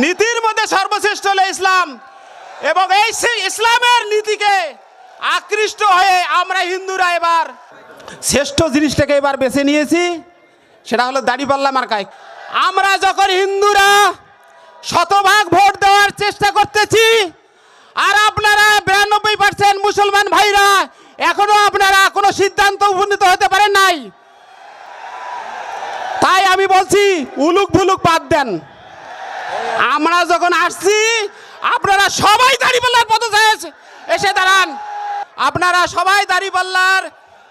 নীতির মধ্যে সর্বশ্রেষ্ঠ হলো ইসলাম। এবং এই ইসলামের নীতিকে আকৃষ্ট হয়ে আমরা হিন্দুরা এবার শ্রেষ্ঠ জিনিসটাকে এবার বেছে নিয়েছি, সেটা হলো দাড়ি দাড়িপাল্লা মার্কায় আমরা যখন হিন্দুরা শতভাগ ভোট দেওয়ার চেষ্টা করতেছি, আর আপনারা বিরানব্বই পার্সেন্ট মুসলমান ভাইরা এখনও আপনারা কোনো সিদ্ধান্ত উপনীত হতে পারেন নাই। তাই আমি বলছি উলুক ভুলুক বাদ দেন। আমরা যখন আসছি আপনারা সবাই দাঁড়িপাল্লার পথে এসে দাঁড়ান। আপনারা সবাই দাঁড়িপাল্লার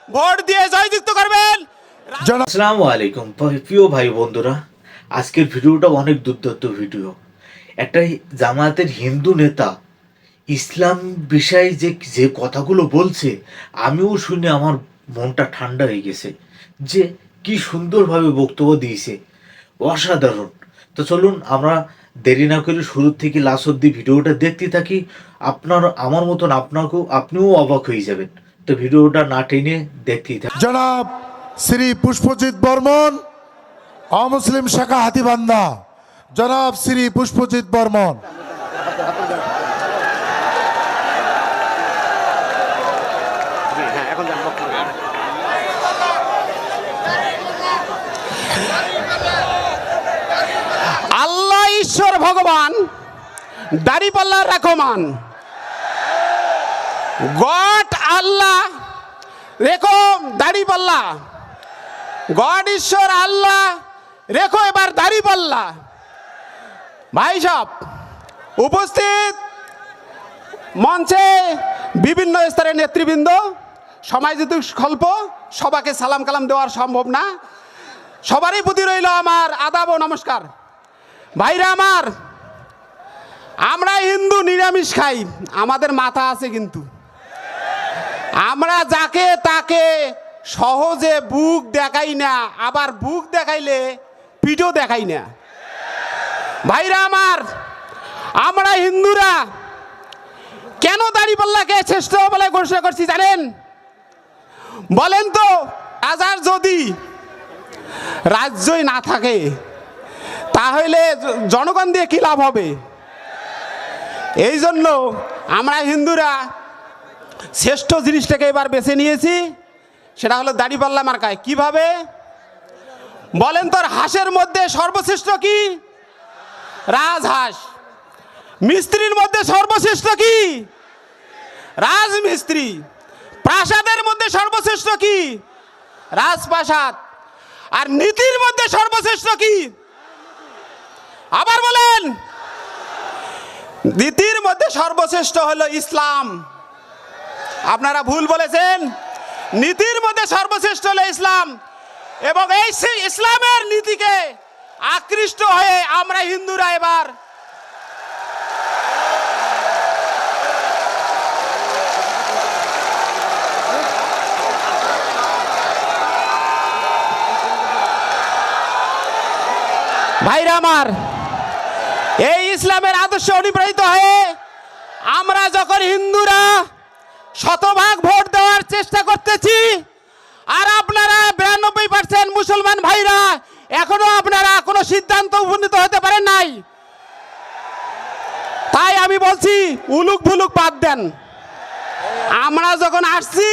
ভোট দিয়ে জয়যুক্ত করবেন। আসসালামু আলাইকুম প্রিয় ভাই বন্ধুরা। আজকের ভিডিওটা অনেক দুর্দান্ত ভিডিও। একটা জামায়াতের হিন্দু নেতা ইসলাম বিষয়ে যে যে কথাগুলো বলছে আমিও শুনে আমার মনটা ঠান্ডা হয়ে গেছে। যে কি সুন্দরভাবে বক্তব্য দিয়েছে। অসাধারণ। তো চলুন আমরা দেরি না করে শুরুর থেকে লাস্ট অব্দি ভিডিওটা দেখতে থাকি। আপনার, আমার মতন আপনাকেও আপনিও অবাক হয়ে যাবেন। তো ভিডিওটা না টেনে দেখতেই থাকি জনাব শ্রী পুষ্পজিৎ বর্মন, অমুসলিম শাখা হাতিবান্ধা। জনাব শ্রী পুষ্পজিৎ বর্মন আল্লাহ ঈশ্বর ভগবান দাড়িপাল্লার রাখমান গড আল্লাহ, রেখো দাড়িপাল্লা। গড ঈশ্বর আল্লাহ, রেখো এবার দাড়িপাল্লা। ভাই সব, উপস্থিত মঞ্চে বিভিন্ন স্তরের নেতৃবৃন্দ সময় যেহেতু স্বল্প, সবাকে সালাম কালাম দেওয়ার সম্ভব না। সবারই প্রতি রইল আমার আদাব ও নমস্কার। ভাইরা আমার, আমরা হিন্দু নিরামিষ খাই, আমাদের মাথা আছে কিন্তু। আমরা যাকে তাকে সহজে বুক দেখাই না, আবার বুক দেখাইলে পিঠও দেখাই না। ভাইরা আমার, আমরা হিন্দুরা কেন দাড়িপাল্লাকে শ্রেষ্ঠ বলে ঘোষণা করছি জানেন? বলেন তো রাজার যদি রাজ্যই না থাকে তাহলে জনগণ দিয়ে কী লাভ হবে? এই জন্য আমরা হিন্দুরা শ্রেষ্ঠ জিনিসটাকে এবার বেছে নিয়েছি, সেটা হলো দাড়িপাল্লা মার্কায়। কীভাবে? বলেন তোর হাঁসের মধ্যে সর্বশ্রেষ্ঠ কি? রাজহাঁস। মিস্ত্রির মধ্যে সর্বশ্রেষ্ঠ কি? রাজমিস্ত্রি। প্রাসাদের মধ্যে সর্বশ্রেষ্ঠ কি? রাজপ্রাসাদ। আর নীতির মধ্যে সর্বশ্রেষ্ঠ কি? আবার বলেন। নীতির মধ্যে সর্বশ্রেষ্ঠ হলো ইসলাম। আপনারা ভুল বলেছেন। নীতির মধ্যে সর্বশ্রেষ্ঠ হলো ইসলাম। এবং এই সেই ইসলামের নীতিকে আকৃষ্ট হয়ে আমরা হিন্দুরা এবার। ভাইরা আমার ইসলামের আদর্শ অনুপ্রাণিত হয়ে আমরা যখন হিন্দুরা শতভাগ ভোট দেওয়ার চেষ্টা করতেছি, আর আপনারা বিরানব্বই পার্সেন্ট মুসলমান ভাইরা এখনও আপনারা কোনো সিদ্ধান্ত উপনীত হতে পারেন নাই। তাই আমি বলছি উলুক ভুলুক বাদ দেন। আমরা যখন আসছি,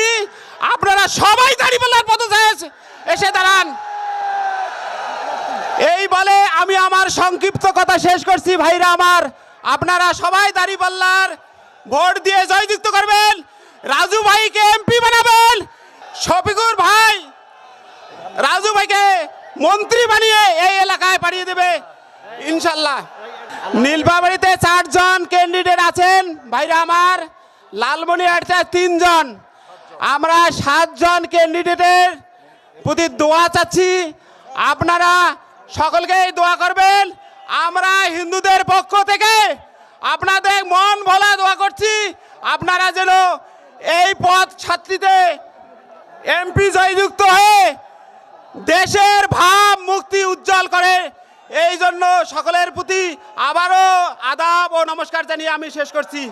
আপনারা সবাই দাঁড়িপাল্লার পথে এসে দাঁড়ান। এই বলে আমি আমার সংক্ষিপ্ত কথা শেষ করছি, ভাইরা আমার। আপনারা সবাই দাড়ি দাঁড়িপাল্লার ভোট দিয়ে জয়যুক্ত করবেন। রাজু ভাইকে এমপি বানাবেন। শফিকুর ভাই, রাজু ভাইকে মন্ত্রী বানিয়ে এই এলাকায় পাঠিয়ে দেবে। ইনশাল্লাহ। নীলফামারীতে চারজন ক্যান্ডিডেট আছেন, ভাইরা আমার। লালমনিরহাটে তিনজন। আমরা সাতজন ক্যান্ডিডেটের প্রতি দোয়া চাচ্ছি। আপনারা সকলকেই দোয়া করবেন। আমরা হিন্দুদের পক্ষ থেকে আপনাদের মন ভোলা দোয়া করছি। আপনারা যেন এই পথ ছাত্রীতে এমপি জয়যুক্ত হয়ে দেশের ভাব মুক্তি উজ্জ্বল করে। এই জন্য সকলের প্রতি আবারও আদাব ও নমস্কার জানিয়ে আমি শেষ করছি।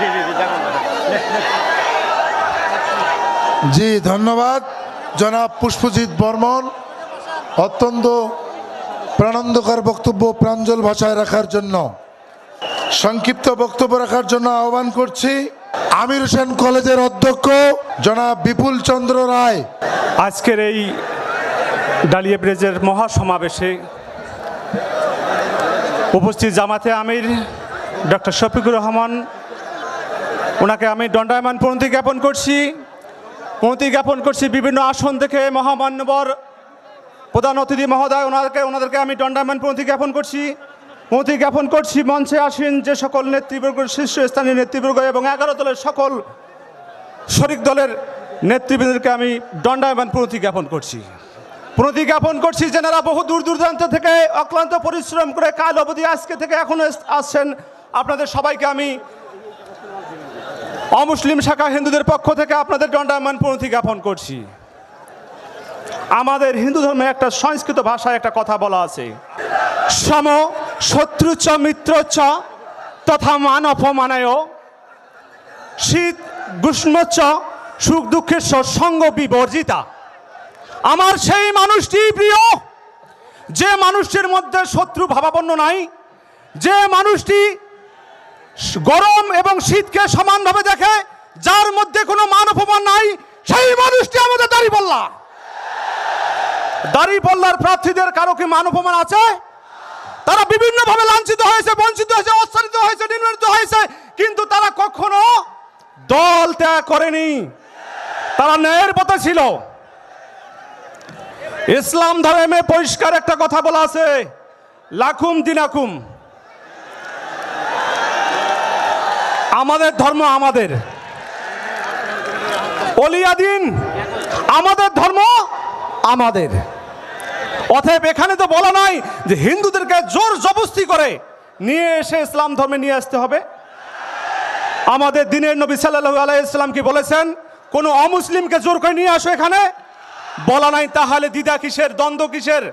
জি ধন্যবাদ। জনাব পুষ্পজিৎ বর্মন, অত্যন্ত প্রাণান্দকর বক্তব্য প্রাঞ্জল ভাষায় রাখার জন্য। সংক্ষিপ্ত বক্তব্য রাখার জন্য আহ্বান করছি। আমির হোসেন কলেজের অধ্যক্ষ জনাব বিপুল চন্দ্র রায়। আজকের এই ডালিয়া ব্রিজের মহাসমাবেশে উপস্থিত জামাতে আমির, ডক্টর শফিকুর রহমান, ওনাকে আমি দণ্ডায়মান প্রণতি জ্ঞাপন করছি। প্রণতি জ্ঞাপন করছি, বিভিন্ন আসন থেকে মহামান্যবর প্রধান অতিথি মহোদয় ওনাদেরকে ওনাদেরকে আমি দণ্ডায়মান প্রণতি জ্ঞাপন করছি। প্রণতি জ্ঞাপন করছি, মঞ্চে আসেন যে সকল নেতৃবর্গ, শীর্ষস্থানীয় নেতৃবর্গ এবং এগারো দলের সকল শরিক দলের নেতৃবৃন্দকে আমি দণ্ডায়মান প্রণতি জ্ঞাপন করছি। প্রণতি জ্ঞাপন করছি যেনারা বহু দূর দূরান্ত থেকে অক্লান্ত পরিশ্রম করে কাল অবধি আজকে থেকে এখনও আসছেন আপনাদের সবাইকে আমি অমুসলিম শাখা হিন্দুদের পক্ষ থেকে আপনাদের দণ্ডায়মান প্রণতি জ্ঞাপন করছি। আমাদের হিন্দু ধর্মে একটা সংস্কৃত ভাষায় একটা কথা বলা আছে। সম শত্রু চ মিত্র চ তথা মান অপমানায়। শীত গ্রীষ্মচ্চ সুখ দুঃখের সঙ্গ বিবর্জিতা। আমার সেই মানুষটি প্রিয়। যে মানুষটির মধ্যে শত্রু ভাবাপন্ন নাই। যে মানুষটি গরম এবং শীতকে সমানভাবে দেখে, যার মধ্যে কোনো মান অপমান নাই, সেই মানুষটি আমাদের দাঁড়িপাল্লা। দাঁড়িপাল্লার প্রার্থীদের কারও কি মান অপমান আছে? তারা বিভিন্নভাবে লাঞ্ছিত হয়েছে, বঞ্চিত হয়েছে অত্যাচারিত হয়েছে নির্যাতিত হয়েছে, কিন্তু তারা কখনো দল ত্যাগ করেনি। তারা ন্যায়ের পথে ছিল। ইসলাম ধর্মে পরিষ্কার একটা কথা বলা আছে লাখুম দিনাকুম। আমাদের ধর্ম আমাদের। অলিয়াদিন, আমাদের ধর্ম আমাদের। অতএব এখানে তো বলা নাই যে হিন্দুদেরকে জোর জবস্তি করে নিয়ে এসে ইসলাম ধর্মে নিয়ে আসতে হবে। আমাদের দিনের নবী সাল্লাল্লাহু আলাইহি ইসলাম কি বলেছেন? কোন অমুসলিমকে জোর করে নিয়ে আসো এখানে? বলা নাই তাহলে দ্বিধা কিসের, দ্বন্দ্ব কিসের?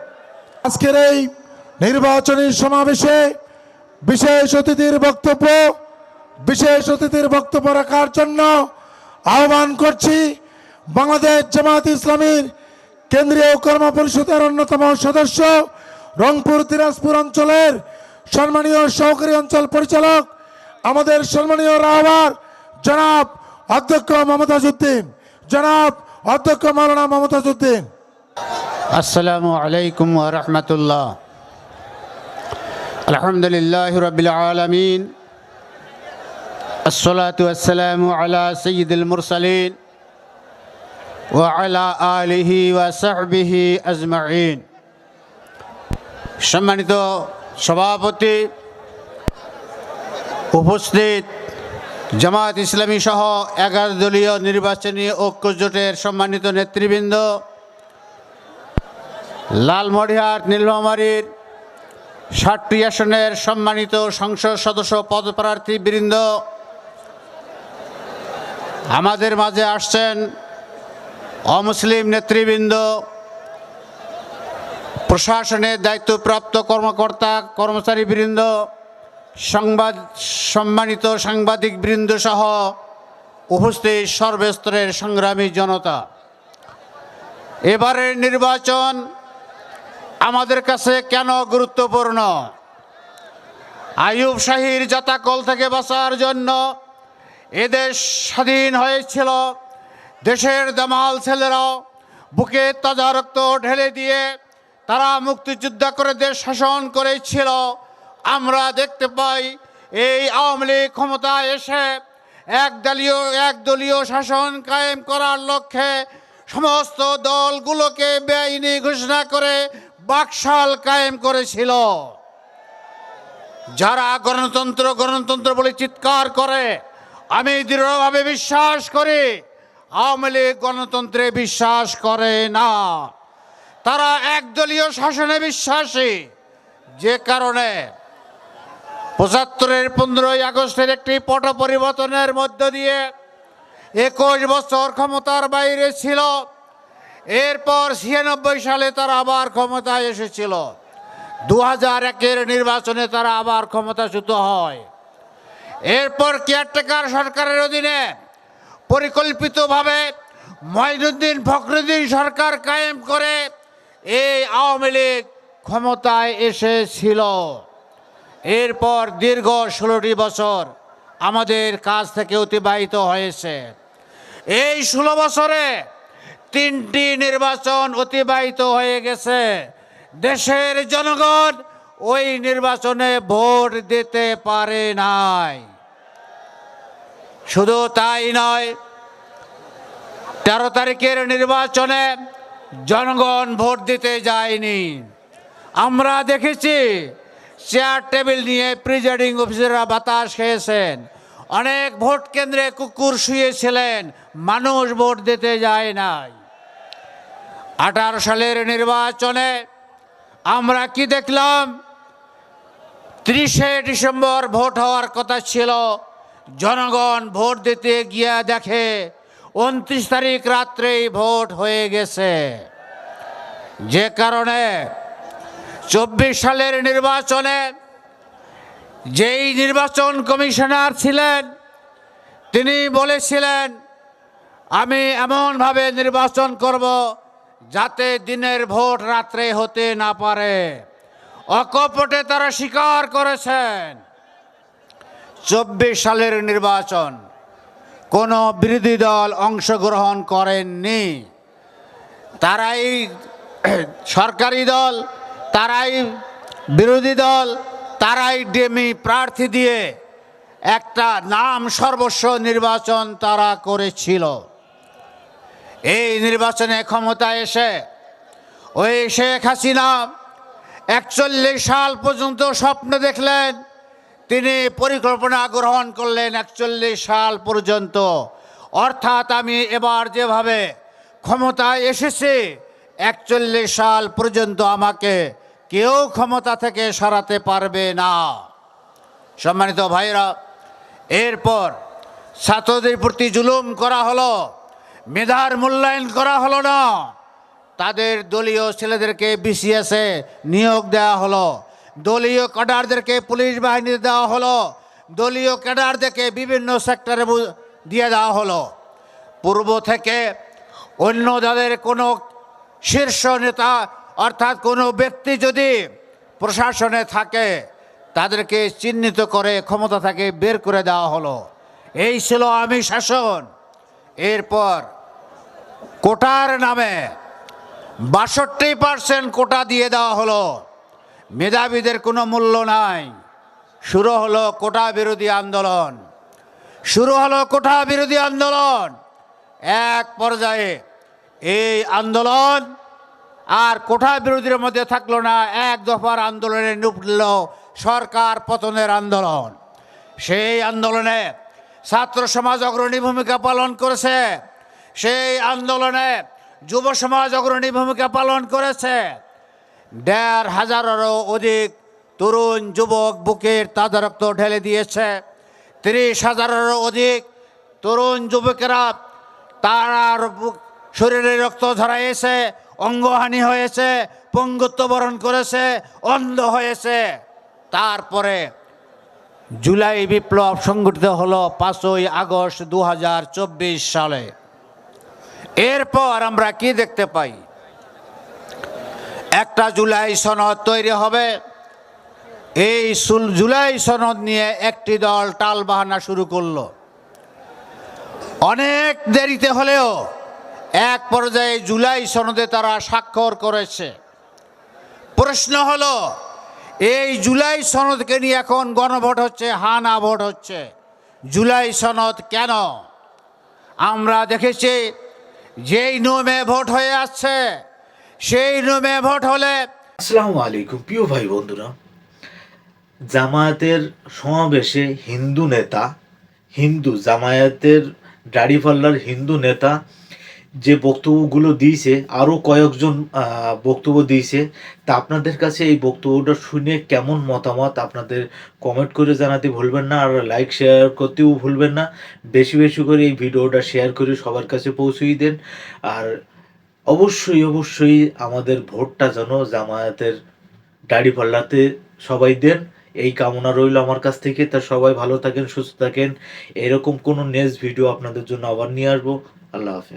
আজকের এই নির্বাচনী সমাবেশে বিশেষ অতিথির বক্তব্য বিশেষ অতিথির বক্তব্য রাখার জন্য আহ্বান করছি বাংলাদেশ জামাত ইসলামীর কেন্দ্রীয় কর্ম পরিষদের অন্যতম সদস্য, রংপুর, দিনাজপুর অঞ্চলের সম্মানীয় সহকারী অঞ্চল পরিচালক, আমাদের সম্মানীয় রাহবার জনাব অধ্যক্ষ মমতাজ উদ্দিন জনাব অধ্যক্ষ মৌলানা মমতাজ উদ্দিন আসসালামু আলাইকুম রহমতুল্লাহ। আলহামদুলিল্লাহ রবিল আলমিন। الصلاة والسلام على سيد المرسلين وعلى آله وصحبه أجمعين সম্মানিত সভাপতি উপস্থিত জামাত ইসলামী সহ এগারো দলীয় নির্বাচনী ঐক্য জোটের সম্মানিত নেতৃবৃন্দ লালমরিহাট নীলমারির ষাটটি আসনের সম্মানিত সংসদ সদস্য পদপ্রার্থী বৃন্দ আমাদের মাঝে আসছেন অমুসলিম নেতৃবৃন্দ, প্রশাসনের দায়িত্বপ্রাপ্ত কর্মকর্তা কর্মচারী বৃন্দ সংবাদ, সম্মানিত সাংবাদিক বৃন্দ সহ উপস্থিত সর্বস্তরের সংগ্রামী জনতা। এবারের নির্বাচন আমাদের কাছে কেন গুরুত্বপূর্ণ? আইয়ুব শাহীর জাতাকল থেকে বাঁচার জন্য এদেশ স্বাধীন হয়েছিল। দেশের দামাল ছেলেরাও বুকে তাজা রক্ত ঢেলে দিয়ে তারা মুক্তিযুদ্ধ করে দেশ শাসন করেছিল। আমরা দেখতে পাই এই আওয়ামী লীগ ক্ষমতায় এসে একদলীয় একদলীয় শাসন কায়েম করার লক্ষ্যে সমস্ত দলগুলোকে বেআইনি ঘোষণা করে বাকশাল কায়েম করেছিল। যারা গণতন্ত্র গণতন্ত্র বলে চিৎকার করে আমি দৃঢ়ভাবে বিশ্বাস করি, আওয়ামী লীগ গণতন্ত্রে বিশ্বাস করে না। তারা একদলীয় শাসনে বিশ্বাসী, যে কারণে পঁচাত্তরের পনেরোই আগস্টের একটি পট পরিবর্তনের মধ্য দিয়ে একুশ বছর ক্ষমতার বাইরে ছিল। এরপর ছিয়ানব্বই সালে তারা আবার ক্ষমতায় এসেছিল। দু হাজার একের নির্বাচনে তারা আবার ক্ষমতাচ্যুত হয়। এরপর কেয়ারটেকার সরকারের অধীনে পরিকল্পিতভাবে মঈনুদ্দিন ফখরুদ্দিন সরকার কায়েম করে এই আওয়ামী লীগ ক্ষমতায় এসেছিল। এরপর দীর্ঘ ষোলোটি বছর আমাদের কাছ থেকে অতিবাহিত হয়েছে। এই ষোলো বছরে তিনটি নির্বাচন অতিবাহিত হয়ে গেছে। দেশের জনগণ ওই নির্বাচনে ভোট দিতে পারে নাই। শুধু তাই নয়, তেরো তারিখের নির্বাচনে জনগণ ভোট দিতে যায়নি। আমরা দেখেছি চেয়ার টেবিল নিয়ে প্রিজাইডিং অফিসাররা বাতাস খেয়েছেন। অনেক ভোট কেন্দ্রে কুকুর শুয়েছিলেন, মানুষ ভোট দিতে যায় নাই। আঠারো সালের নির্বাচনে আমরা কি দেখলাম? ত্রিশে ডিসেম্বর ভোট হওয়ার কথা ছিল। জনগণ ভোট দিতে গিয়ে দেখে উনত্রিশ তারিখ রাত্রেই ভোট হয়ে গেছে। যে কারণে চব্বিশ সালের নির্বাচনে যেই নির্বাচন কমিশনার ছিলেন, তিনি বলেছিলেন, আমি এমনভাবে নির্বাচন করব যাতে দিনের ভোট রাত্রে হতে না পারে। অকপটে তারা স্বীকার করেছেন। চব্বিশ সালের নির্বাচন, কোনো বিরোধী দল অংশগ্রহণ করেননি। তারাই সরকারি দল, তারাই বিরোধী দল, তারাই ডেমি প্রার্থী দিয়ে একটা নাম সর্বস্ব নির্বাচন তারা করেছিল। এই নির্বাচনে ক্ষমতা এসে ওই শেখ হাসিনা একচল্লিশ সাল পর্যন্ত স্বপ্ন দেখলেন। তিনি পরিকল্পনা গ্রহণ করলেন একচল্লিশ সাল পর্যন্ত। অর্থাৎ আমি এবার যেভাবে ক্ষমতায় এসেছি, একচল্লিশ সাল পর্যন্ত আমাকে কেউ ক্ষমতা থেকে সরাতে পারবে না। সম্মানিত ভাইরা এরপর ছাত্রদের প্রতি জুলুম করা হলো, মেধার মূল্যায়ন করা হলো না। তাদের দলীয় ছেলেদেরকে বিসিএসে নিয়োগ দেওয়া হলো। দলীয় ক্যাডারদেরকে পুলিশ বাহিনীতে দেওয়া হলো। দলীয় ক্যাডারদেরকে বিভিন্ন সেক্টরে দিয়ে দেওয়া হলো। পূর্ব থেকে অন্য দলের কোনো শীর্ষ নেতা, অর্থাৎ কোনো ব্যক্তি যদি প্রশাসনে থাকে, তাদেরকে চিহ্নিত করে ক্ষমতা থেকে বের করে দেওয়া হলো। এই ছিল আমি শাসন। এরপর কোটার নামে বাষট্টি পার্সেন্ট কোটা দিয়ে দেওয়া হলো। মেধাবীদের কোনো মূল্য নাই। শুরু হলো কোটা বিরোধী আন্দোলন। শুরু হলো কোটা বিরোধী আন্দোলন। এক পর্যায়ে এই আন্দোলন আর কোঠা বিরোধীর মধ্যে থাকল না, এক দফার আন্দোলনে নুপল সরকার পতনের আন্দোলন। সেই আন্দোলনে ছাত্র সমাজ অগ্রণী ভূমিকা পালন করেছে। সেই আন্দোলনে যুব সমাজ অগ্রণী ভূমিকা পালন করেছে। দেড় হাজারেরও অধিক তরুণ যুবক বুকের তাজা রক্ত ঢেলে দিয়েছে। তিরিশ হাজারেরও অধিক তরুণ যুবকেরা তার শরীরে রক্ত ঝরাইয়েছে অঙ্গহানি হয়েছে, পঙ্গুত্ব বরণ করেছে, অন্ধ হয়েছে। তারপরে জুলাই বিপ্লব সংগঠিত হলো পাঁচই আগস্ট দু হাজার চব্বিশ সালে। এরপর আমরা কি দেখতে পাই? একটা জুলাই সনদ তৈরি হবে। এই জুলাই সনদ নিয়ে একটি দল টাল বাহানা শুরু করল। অনেক দেরিতে হলেও এক পর্যায়ে জুলাই সনদে তারা স্বাক্ষর করেছে। প্রশ্ন হলো, এই জুলাই সনদকে নিয়ে এখন গণভোট হচ্ছে, হানা ভোট হচ্ছে। জুলাই সনদ কেন? আমরা দেখেছি যেই নোমে ভোট হয়ে আসছে, সেই নোমে ভোট হলে আসসালামু আলাইকুম, প্রিয় ভাই বন্ধুরা। জামায়াতের সমাবেশে হিন্দু নেতা, হিন্দু জামায়াতের দাড়িপাল্লার হিন্দু নেতা যে বক্তব্যগুলো দিয়েছে আরও কয়েকজন বক্তব্য দিয়েছে, তা আপনাদের কাছে এই বক্তব্যটা শুনে কেমন মতামত আপনাদের কমেন্ট করে জানাতে ভুলবেন না, আর লাইক শেয়ার করতেও ভুলবেন না। বেশি বেশি করে এই ভিডিওটা শেয়ার করে সবার কাছে পৌঁছিয়ে দেন। আর অবশ্যই অবশ্যই আমাদের ভোটটা যেন জামায়াতের দাড়ি পাল্লাতে সবাই দেন। এই কামনা রইল আমার কাছ থেকে। তা সবাই ভালো থাকেন, সুস্থ থাকেন। এরকম কোনো নেক্সট ভিডিও আপনাদের জন্য আবার নিয়ে আসব। আল্লাহ হাফেজ।